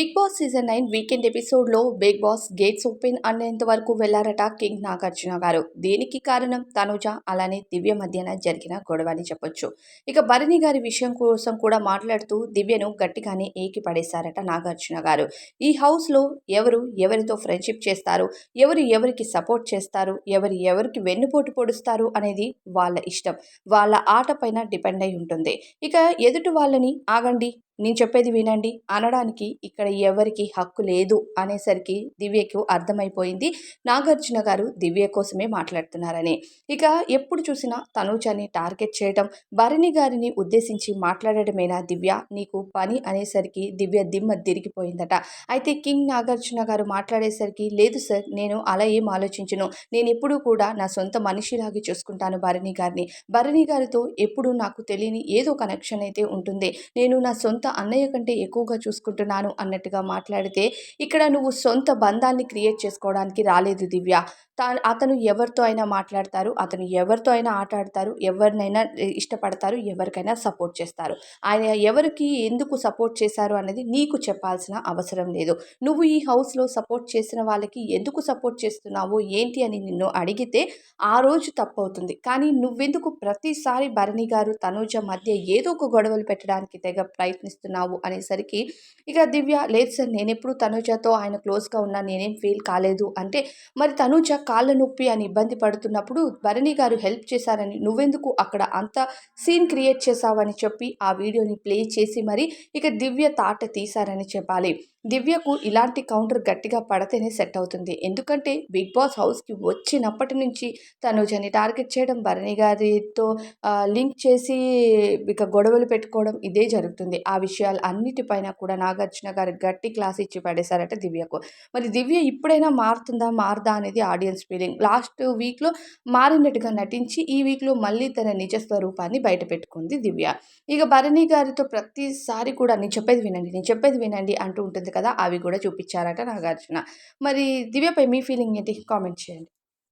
Big boss season nine weekend ఎపిసోడ్లో big boss gates open అనేంత వరకు వెళ్ళారట కింగ్ నాగార్జున గారు. దీనికి కారణం తనుజ అలానే దివ్య మధ్యన జరిగిన గొడవ అని చెప్పొచ్చు. ఇక భరణి గారి విషయం కోసం కూడా మాట్లాడుతూ దివ్యను గట్టిగానే ఏకి పడేశారట నాగార్జున గారు. ఈ హౌస్లో ఎవరు ఎవరితో ఫ్రెండ్షిప్ చేస్తారు? ఎవరు ఎవరికి సపోర్ట్ చేస్తారు? ఎవరు ఎవరికి వెన్నుపోటు పొడుస్తారు అనేది వాళ్ళ ఇష్టం. వాళ్ళ ఆట పైన డిపెండ్ అయి ఉంటుంది. ఇక ఎదుటి వాళ్ళని ఆగండి నేను చెప్పేది వినండి. అనడానికి ఇక్కడ ఎవరికి హక్కు లేదు అనేసరికి దివ్యకు అర్థమైపోయింది. నాగార్జున గారు దివ్య కోసమే మాట్లాడుతున్నారని. ఇక ఎప్పుడు చూసినా తనూజని టార్గెట్ చేయడం భరణి గారిని ఉద్దేశించి మాట్లాడటమేనా దివ్య? నీకు పని అనేసరికి దివ్య దిమ్మ తిరిగిపోయిందట. అయితే కింగ్ నాగార్జున గారు మాట్లాడేసరికి లేదు సార్ నేను అలా ఏం ఆలోచించను. నేను ఎప్పుడూ కూడా నా సొంత మనిషిలాగే చూసుకుంటాను భరణి గారిని. భరణి గారితో ఎప్పుడు నాకు తెలియని ఏదో కనెక్షన్ అయితే ఉంటుంది. నేను నా సొంత అన్నయ్య కంటే ఎక్కువగా చూసుకుంటున్నాను అన్నట్టుగా మాట్లాడితే ఇక్కడ నువ్వు సొంత బంధాన్ని క్రియేట్ చేసుకోవడానికి రాలేదు దివ్య. తాను అతను ఎవరితో అయినా మాట్లాడతారు అతను ఎవరితో అయినా ఆట ఆడతారు ఎవరినైనా ఇష్టపడతారు ఎవరికైనా సపోర్ట్ చేస్తారు. ఆయన ఎవరికి ఎందుకు సపోర్ట్ చేశారు అనేది నీకు చెప్పాల్సిన అవసరం లేదు. నువ్వు ఈ హౌస్లో సపోర్ట్ చేసిన వాళ్ళకి ఎందుకు సపోర్ట్ చేస్తున్నావు ఏంటి అని నిన్ను అడిగితే ఆ రోజు తప్పవుతుంది. కానీ నువ్వెందుకు ప్రతిసారి భరణి గారు తనూజ మధ్య ఏదో ఒక గొడవలు పెట్టడానికి తెగ ప్రయత్నిస్తున్నావు అనేసరికి ఇక దివ్య లేదు సార్ నేను ఎప్పుడు తనూజతో ఆయన క్లోజ్గా ఉన్నా నేనేం ఫీల్ కాలేదు అంటే మరి తనూజ కాళ్ళ నొప్పి అని ఇబ్బంది పడుతున్నప్పుడు భరణి గారు హెల్ప్ చేశారని నువ్వెందుకు అక్కడ అంత సీన్ క్రియేట్ చేశావని చెప్పి ఆ వీడియోని ప్లే చేసి మరి ఇక దివ్య తాట తీశారని చెప్పాలి. దివ్యకు ఇలాంటి కౌంటర్ గట్టిగా పడితేనే సెట్ అవుతుంది. ఎందుకంటే బిగ్ బాస్ హౌస్కి వచ్చినప్పటి నుంచి తనుజని టార్గెట్ చేయడం భరణి గారితో లింక్ చేసి ఇక గొడవలు పెట్టుకోవడం ఇదే జరుగుతుంది. ఆ విషయాలు అన్నిటిపైన కూడా నాగార్జున గారు గట్టి క్లాస్ ఇచ్చి పడేశారట దివ్యకు. మరి దివ్య ఇప్పుడైనా మారుతుందా మారదా అనేది ఆడియన్స్ ఫీలింగ్. లాస్ట్ వీక్లో మారినట్టుగా నటించి ఈ వీక్లో మళ్ళీ తన నిజ స్వరూపాన్ని బయట పెట్టుకుంది దివ్య. ఇక భరణి గారితో ప్రతిసారి కూడా నేను చెప్పేది వినండి నేను చెప్పేది వినండి అంటూ ఉంటుంది కదా! అవి కూడా చూపించారట నాగార్జున. మరి దివ్యపై మీ ఫీలింగ్ ఏంటి? కామెంట్ చేయండి.